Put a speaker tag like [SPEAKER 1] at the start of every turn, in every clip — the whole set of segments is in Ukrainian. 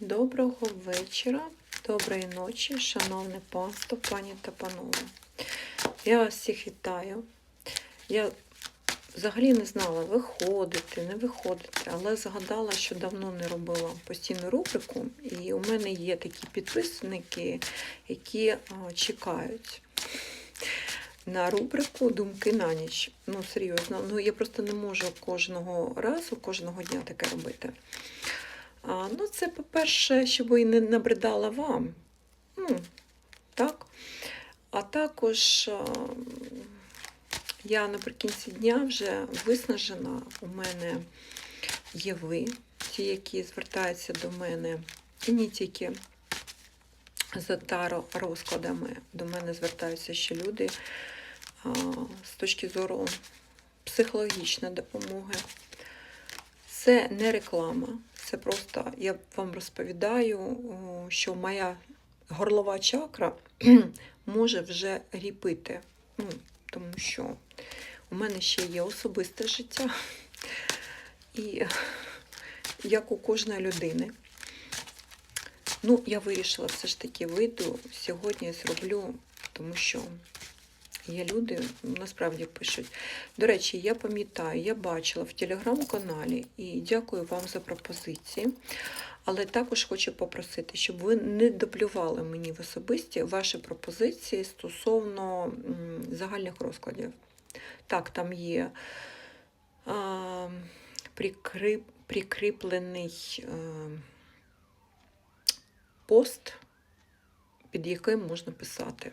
[SPEAKER 1] Доброго вечора, доброї ночі, шановне панство, пані та панове. Я вас всіх вітаю. Я взагалі не знала, виходити, не виходити, але згадала, що давно не робила постійну рубрику, і у мене є такі підписники, які чекають на рубрику Думки на ніч. Ну, серйозно, ну я просто не можу кожного разу, кожного дня таке робити. А, ну, це, по-перше, щоб і не набридала вам. Ну, так. А також а, я наприкінці дня вже виснажена. У мене є ви, ті, які звертаються до мене, і не тільки за таро розкладами. До мене звертаються ще люди а, з точки зору психологічної допомоги. Це не реклама, це просто я вам розповідаю, що моя горлова чакра може вже ріпити. Ну, тому що у мене ще є особисте життя, і як у кожної людини. Ну, я вирішила все ж таки вийду сьогодні зроблю, тому що є люди, насправді пишуть. До речі, я пам'ятаю, я бачила в телеграм-каналі і дякую вам за пропозиції. Але також хочу попросити, щоб ви не доплювали мені в особисті ваші пропозиції стосовно загальних розкладів. Так, там є а, прикрип, прикріплений а, пост, під яким можна писати.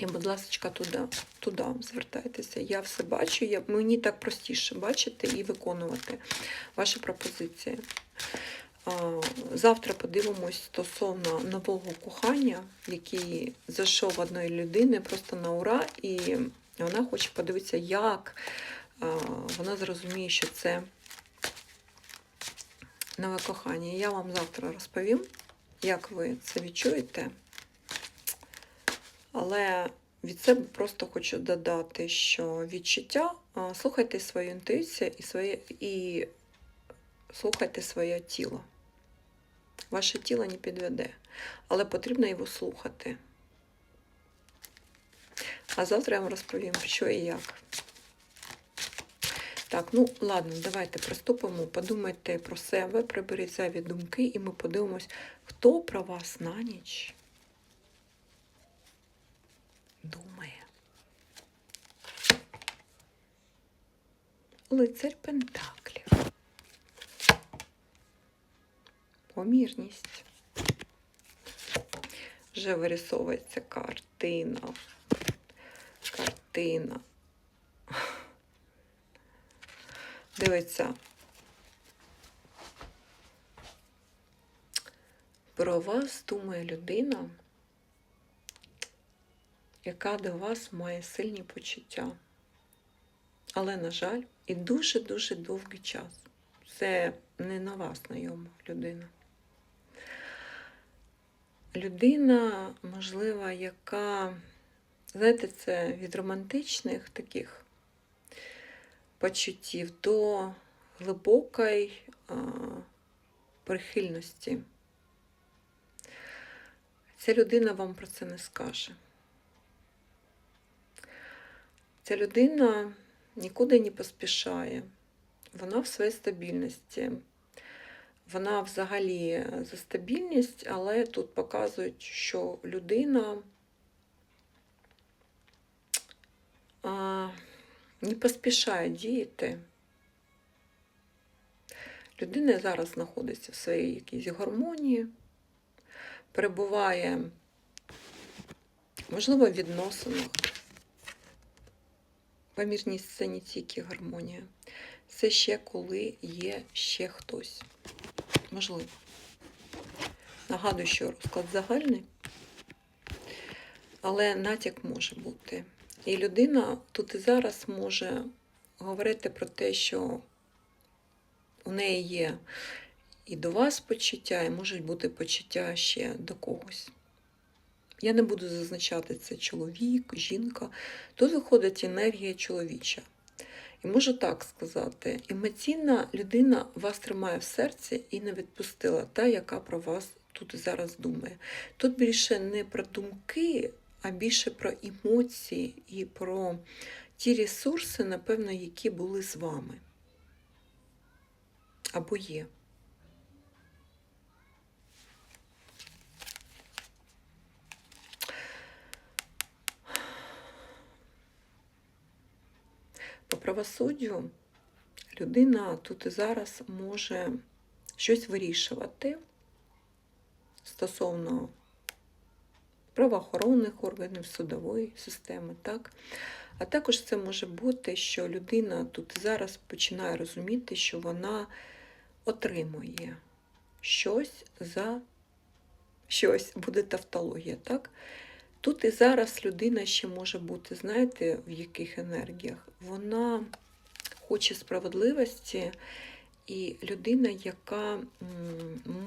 [SPEAKER 1] І, будь ласка, туди, туди звертайтеся. Я все бачу, я, мені так простіше бачити і виконувати ваші пропозиції. Завтра подивимось стосовно нового кохання, який зайшов в одної людини просто на ура, і вона хоче подивитися, як вона зрозуміє, що це нове кохання. Я вам завтра розповім, як ви це відчуєте. Але від себе просто хочу додати, що відчуття, слухайте свою інтуїцію і своє і слухайте своє тіло. Ваше тіло не підведе, але потрібно його слухати. А завтра я вам розповім, що і як. Так, ну ладно, давайте приступимо. Подумайте про себе, приберіть зайві думки, і ми подивимось, хто про вас на ніч думає. Лицарь Пентаклів. Помірність. Вже вирисовується картина. Картина. Дивиться. Про вас думає людина, яка до вас має сильні почуття. Але, на жаль, і дуже-дуже довгий час. Це не нова знайома людина. Людина, можливо, яка, знаєте, це від романтичних таких почуттів до глибокої а, прихильності. Ця людина вам про це не скаже. Ця людина нікуди не поспішає. Вона в своїй стабільності. Вона взагалі за стабільність, але тут показують, що людина не поспішає діяти. Людина зараз знаходиться в своїй якійсь гармонії, перебуває, можливо, в відносинах. Помірність це не тільки гармонія. Це ще коли є ще хтось. Можливо. Нагадую, що розклад загальний, але натяк може бути. І людина тут і зараз може говорити про те, що у неї є і до вас почуття, і можуть бути почуття ще до когось. Я не буду зазначати це чоловік, жінка. Тут виходить енергія чоловіча. І можу так сказати: емоційна людина вас тримає в серці і не відпустила та, яка про вас тут зараз думає. Тут більше не про думки, а більше про емоції і про ті ресурси, напевно, які були з вами. Або є. По правосуддю людина тут і зараз може щось вирішувати стосовно правоохоронних органів, судової системи, так? А також це може бути, що людина тут і зараз починає розуміти, що вона отримує щось за щось, буде тавтологія, так? Тут і зараз людина ще може бути, знаєте, в яких енергіях? Вона хоче справедливості, і людина, яка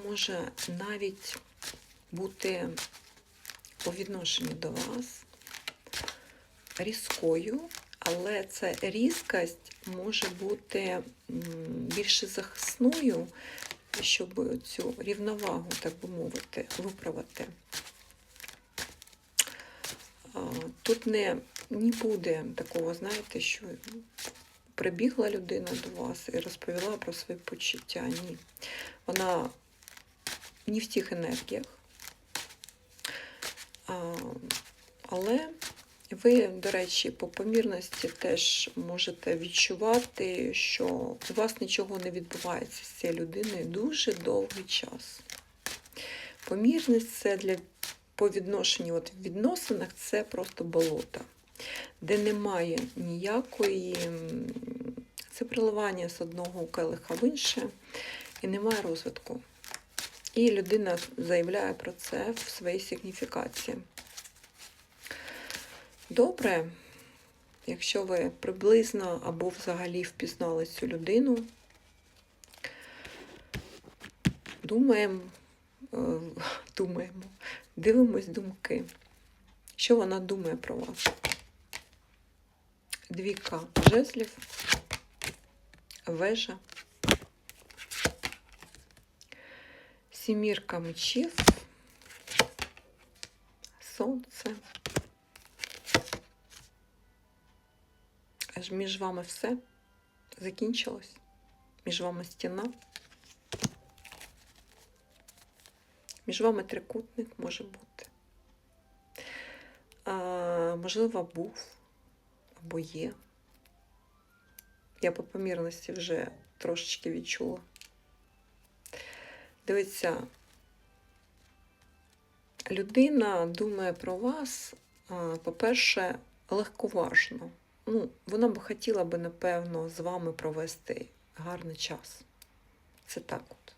[SPEAKER 1] може навіть бути по відношенню до вас різкою, але ця різкость може бути більше захисною, щоб цю рівновагу, так би мовити, виправити. Тут не, не буде такого, знаєте, що прибігла людина до вас і розповіла про свої почуття. Ні. Вона не в тих енергіях. А, Але ви, до речі, по помірності теж можете відчувати, що у вас нічого не відбувається з цією людиною дуже довгий час. Помірність це для по відношенню от в відносинах це просто болото, де немає ніякої, це приливання з одного келиха в інше, і немає розвитку. І людина заявляє про це в своїй сигніфікації. Добре, якщо ви приблизно або взагалі впізнали цю людину, думаємо, е, думаємо, дивимось думки. Що вона думає про вас? Двіка жезлів, вежа, сімірка мечів, сонце. Аж між вами все закінчилось. Між вами стіна. Між вами трикутник може бути. А, можливо, був або є. Я по помірності вже трошечки відчула. Дивіться, людина думає про вас, по-перше, легковажно. Ну, вона б хотіла би, напевно, з вами провести гарний час. Це так от.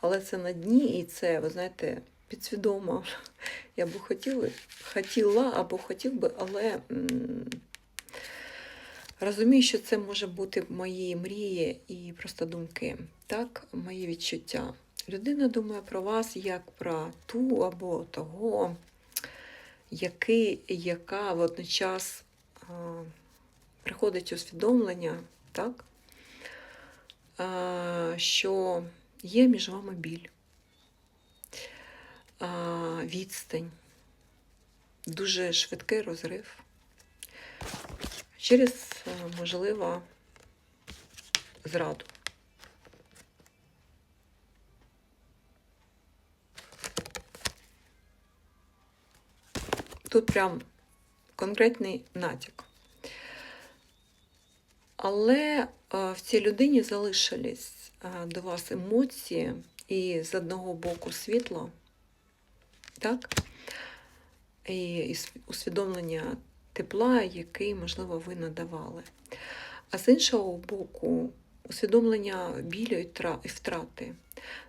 [SPEAKER 1] Але це на дні, і це, ви знаєте, підсвідомо. Я би хотіла, хотіла або хотів би, але розумію, що це може бути мої мрії і просто думки. Так, мої відчуття. Людина думає про вас як про ту або того, який, яка водночас а, приходить усвідомлення, так, а, що є між вами біль, відстань, дуже швидкий розрив через, а, можливо, зраду. Тут прям конкретний натяк. Але е, в цій людині залишились е, до вас емоції і з одного боку світло, так? І і усвідомлення тепла, який, можливо, ви надавали. А з іншого боку, усвідомлення білю і втрати.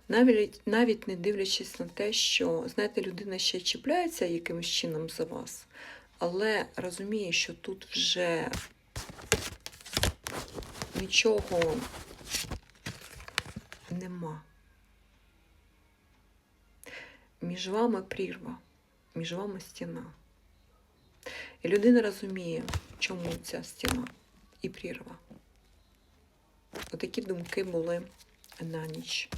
[SPEAKER 1] Навіть, навіть не дивлячись на те, що, знаєте, людина ще чіпляється якимось чином за вас, але розуміє, що тут вже нічого нема. Між вами прірва, між вами стіна. І людина розуміє, чому ця стіна. і прірва. Отакі думки були на ніч.